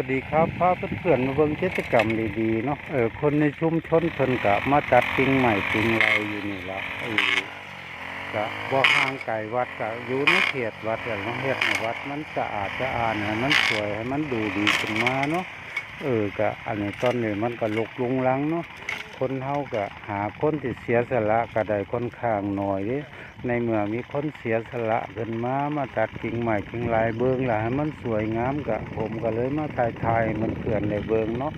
วัสดีครับพาเพื่อนๆมาเบิ่งกิจกรรมดีๆเนาะเออคนในชุมชนเพิ่นกะมาจัดปิงใหม่กิ่งไรอยู่นี่ละเออกะบ่ห่างไกลวัดกะอยู่ในเขตวัดอย่างน้องเฮ็ดให้วัดมันสะอาดสะอาดให้มันสวยให้มันดูดีขึ้นมาเนาะเออกะอันนี้ตอนนี้มันก็ลุกลุงลังเนาะ คนเฮาก็หาคนที่เสียสละก็ได้ค่อนข้างหน่อยด้ในเมื่อมีคนเสียสละขึ้นมามาตัดกิ่งใหม่กิ่งลายเบิงล่ะให้มันสวยงามกะผมก็เลยมาถ่ายทายๆมันเพื่อนในเบิงเนาะ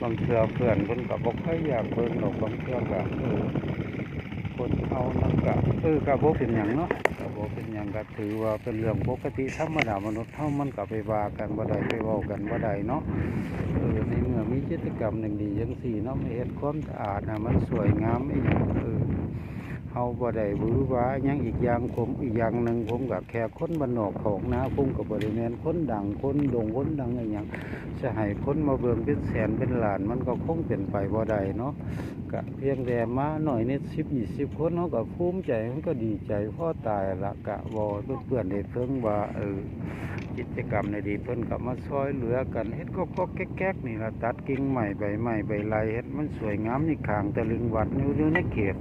บางเทื่อเพื่อนคนก็บอกค่อยอยากเบิงหรอกบางเทื่อก็เออ คนเอานั่นก็เออก็บ่เป็นอย่างเนาะก็บ่เป็นอย่างก็ถือว่าเป็นเรื่องปกติธรรมดามนุษย์เท่ามันก็ไปว่ากันบ่ได้ไปเว้ากันบ่ได้เนาะเออในเมื่อมีกิจกรรมหนึ่งดียังสี่เนาะไม่เห็ดความสะอาดนะมันสวยงามอีหยังเออ เฮาบ่ได้หวือหวายังอีกอย่างผมอีกอย่างหนึ่งผมก็แค่คนบ้านนอกของนาผมก็บ่ได้แม่นคนดังคนโด่งคนดังอีหยังจะให้คนมาเบิ่งเป็นแสนเป็นล้านมันก็คงเป็นไปบ่ได้เนาะก็เพียงแต่มาหน่อยนิด10 20คนเฮาก็ภูมิใจมันก็ดีใจพอตายละกะบ่เพื่อนๆได้เพิ่งว่าเออ กิจกรรมในดีเพิ่นก็มาช่วยเหลือกันเฮ็ดก็ก็แก๊กๆนี่ละตัดกิ่งใหม่ใบไม้ใบไลเฮ็ดมันสวยงามนี่ขางตะลึงวัดอยู่อยู่ในเขต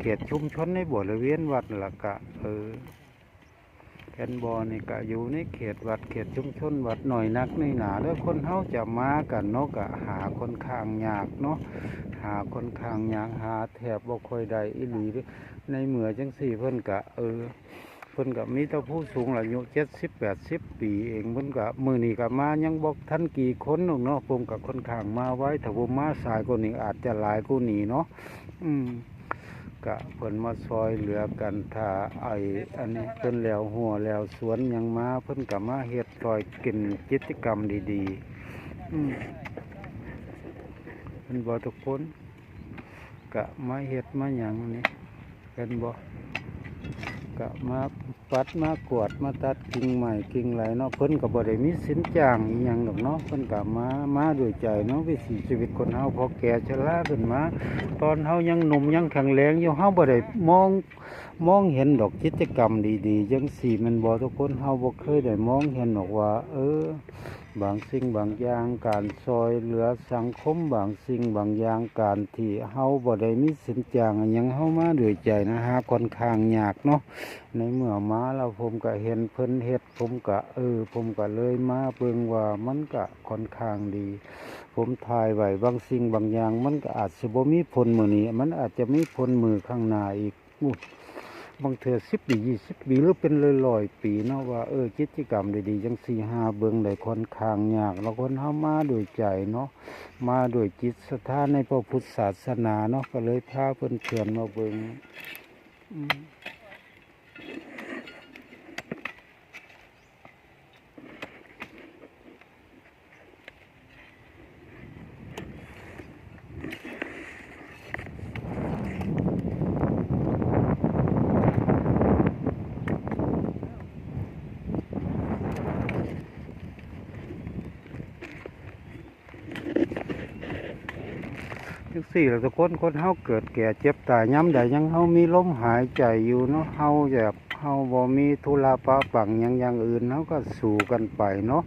เขตชุมชนในบริเวณวัดละกะเออแคนบอนี่กะอยู่ในเขตวัดเขตชุมชนวัดหน่อยนักในหนาแล้วคนเฮาจะมากันเนาะกะหาคนข้างยากเนาะหาคนข้างยากหาแถบบ่ค่อยได้อีหลีในเมือจังสี่เพิ่นกะเออ พิ่นกะมีแต่ผู้สูงอายุ70 80ปีเองเพิ่นกะมื้อนี้กะมายังบ่ทันกี่คนหรอกเนาะผมกะคนข้างมาไว้ถ้าผมมาสายกว่านี้อาจจะหลายกว่านี้เนาะอืมกะเพิ่นมาซอยเหลือกันถ้าไออันนี้เพิ่นแล้วหัวแล้วสวนยังมาเพิ่นก็มาเฮ็ดซอยกินกิจกรรมดีๆอืมเพิ่นบ่ทุกคนกะมาเฮ็ดมาหยังนี่เพิ่นบ่กะมาปัดมากวดมาตัดกิ่งใหม่กิ่งไหลเนาะเพิ่นก็บ่ได้มีสินจางอหยังดอกเนาะเพิ่นก็มามาด้วยใจเนาะวิถีชีวิตคนเฮาพอแก่ชราขึ้นมา ตอนเฮายังหนุ่มยังแข็งแรงอยู่เฮาบ่ได้มองมองเห็นดอกกิจกรรมดีๆจังสี่มันบ่ทุกคนเฮาบ่เคยได้มองเห็นดอกว่า เออ บางสิ่งบางอย่างการซอยเหลือสังคมบางสิ่งบางอย่างการที่เฮาบ่ได้มีสินจางยังเฮามาด้วยใจนะฮะค่อนข้างยากเนาะในเมื่อมาแล้วผมก็เห็นเพิ่นเฮ็ดผมก็เออ ผมก็เลยมาเบิ่งว่ามันก็ค่อนข้างดี ผมถ่ายไว้บางสิ่งบางอย่าง มันก็อาจจะบ่มีผลมือนี้มันอาจจะมีผลมือข้างหน้าอีกอู้ บางเถื่อสิบปียี่สิบปีหรือเป็นร้อยๆปีเนาะว่าเออกิจกรรมดีๆจังสี่ห้าเบืองได้ค่อนข้างยากเราคนเฮามาโดยใจเนาะมาโดยจิตศรัทธาในพระพุทธศาสนาเนาะก็เลยพาเพื่อนเพื่อนมาเบิ่งอืมจัง สี่แหละทุกคนคนเฮาเกิดแก่เจ็บตายย้ำใดยังเฮามีลมหายใจอยู่เนาะเฮาแบบเฮาบ่มีธุระปะปังยังอย่างอื่นเฮาก็สู้กันไปเนาะ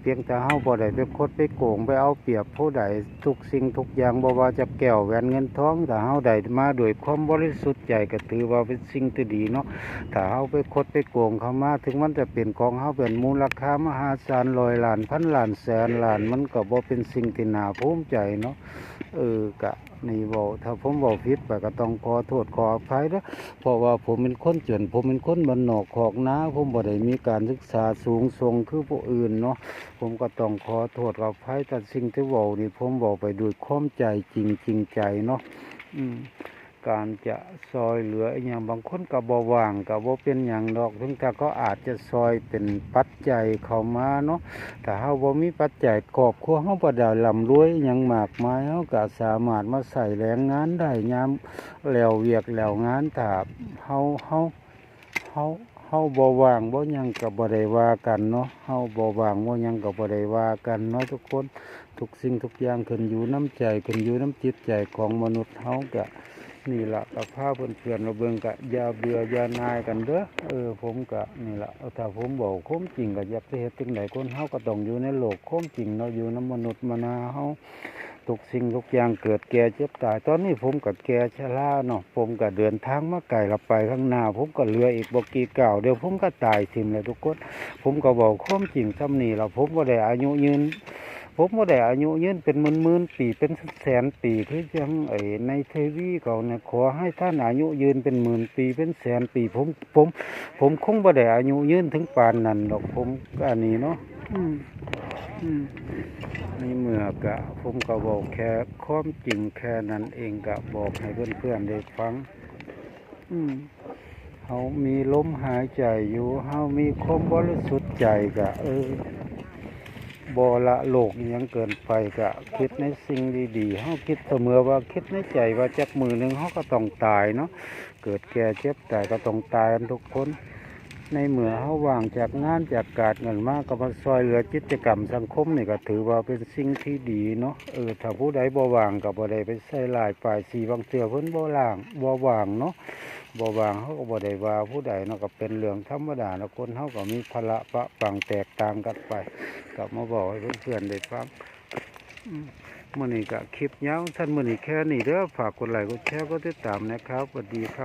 เพียงแต่เฮาบ่ได้ไปคดไปโกงไปเอาเปรียบผู้ใดทุกสิ่งทุกอย่างบ่ว่าจะแก้วแหวนเงินทองแต่เฮาได้มาด้วยความบริสุทธิ์ใจก็ถือว่าเป็นสิ่งที่ดีเนาะถ้าเฮาไปคดไปโกงเขามาถึงมันจะเป็นของเฮาเป็นมูลค่ามหาศาลร้อยล้านพันล้านแสนล้านมันก็บ่เป็นสิ่งที่น่าภูมิใจเนาะเออกะนี่บอกถ้าผมบอกผิดไปก็ต้องขอโทษขออภัยนะเพราะว่าผมเป็นคนจนผมเป็นคนบันนอกขอกนาผมบ่ได้มีการศึกษาสูงส่งคือผู้อื่นเนาะผมก็ต้องขอโทษขออภัยแต่สิ่งที่บอกนี่ผมบอกไปด้วยความใจจริงจริงใจเนาะอืม การจะซอยเหลืออย่างบางคนก็บ่ว่างก็บ่เป็นหยังดอกถึงแต่ก็อาจจะซอยเป็นปัจจัยเข้ามาเนาะถ้าเฮาบ่มีปัจจัยครอบครัวเฮาบ่ได้ร่ำรวยหยังมากมายเฮาก็สามารถมาใส่แรงงานได้ยามแล้วเวียกแล้วงานถ้าเฮาเฮาเฮาเฮาบ่ว่างบ่ยังก็บ่ได้ว่ากันเนาะเฮาบ่ว่างบ่ยังก็บ่ได้ว่ากันเนาะทุกคนทุกสิ่งทุกอย่างขึ้นอยู่น้ำใจขึ้นอยู่น้ำจิตใจของมนุษย์เฮาก็ นี่ละกับพาเพื่อนๆมาเบิ่งกะอย่าเบื่ออย่านายกันเด้อเออผมกะนี่ละเอาถ้าผมบอกความจริงก็อยากสิเฮ็ดจังไดคนเฮาก็ต้องอยู่ในโลกความจริงเนาอยู่นำมนุษย์มนาเฮาทุกสิ่งทุกอย่างเกิดแก่เจ็บตาย ตอนนี้ผมก็แก่ชราเนาะผมก็เดินทางมาไกลละไปข้างหน้า ผมก็เหลืออีกบกี่ก้าเดี๋ยวผมก็ตายทิ่มเลยทุกคน ผมก็บอกความจริงซ้ำนี่แล้วผมบ่ได้อายุยืน ผมบ่ได้อายุยืนเป็นหมื่นๆปีเป็นแสนปีคือจังไอ้ในเทวีเขาเนี่ยขอให้ท่านอายุยืนเป็นหมื่นปีเป็นแสนปี ผมผมผมคงบ่ได้อายุยืนถึงปานนั้นหรอกผมก็อันนี้เนาะอืมอืมในเมื่อกะผมก็บอกแค่ความจริงแค่นั้นเองกะบอกให้เพื่อนๆได้ฟัง อืมเฮามีลมหายใจอยู่เฮามีความบริสุทธิ์ใจกะ เออ บอละโลกยังเกินไปกะคิดในสิ่งดีๆเฮาคิดเสมอว่าคิดในใจว่าจักมือหนึ่งเฮาก็ต้องตายเนาะเกิดแก่เจ็บตายก็ต้องตายกันทุกคน ในเมื่อเฮาว่างจากงานจากการเงินมากก็มาซอยเหลือกิจกรรมสังคมนี่ก็ถือว่าเป็นสิ่งที่ดีเนาะเออถ้าผู้ใดบ่ว่างก็บ่ได้ไปใส่ลายปลายสีบางเทื่อเพิ่นบ่ล่างบ่ว่างเนาะบ่ว่างเฮาก็บ่ได้ว่าผู้ใดเนาะก็เป็นเรื่องธรรมดาเนาะคนเฮาก็มีภาระปะปังแตกต่างกันไปกลับมาบอกให้เพื่อนๆได้ฟังมมื้อนี้ก็คลิปยาวท่านมื้อนี้แค่นี้เด้อฝากกดไลค์กดแชร์กดติดตามนะครับสวัสดีครับ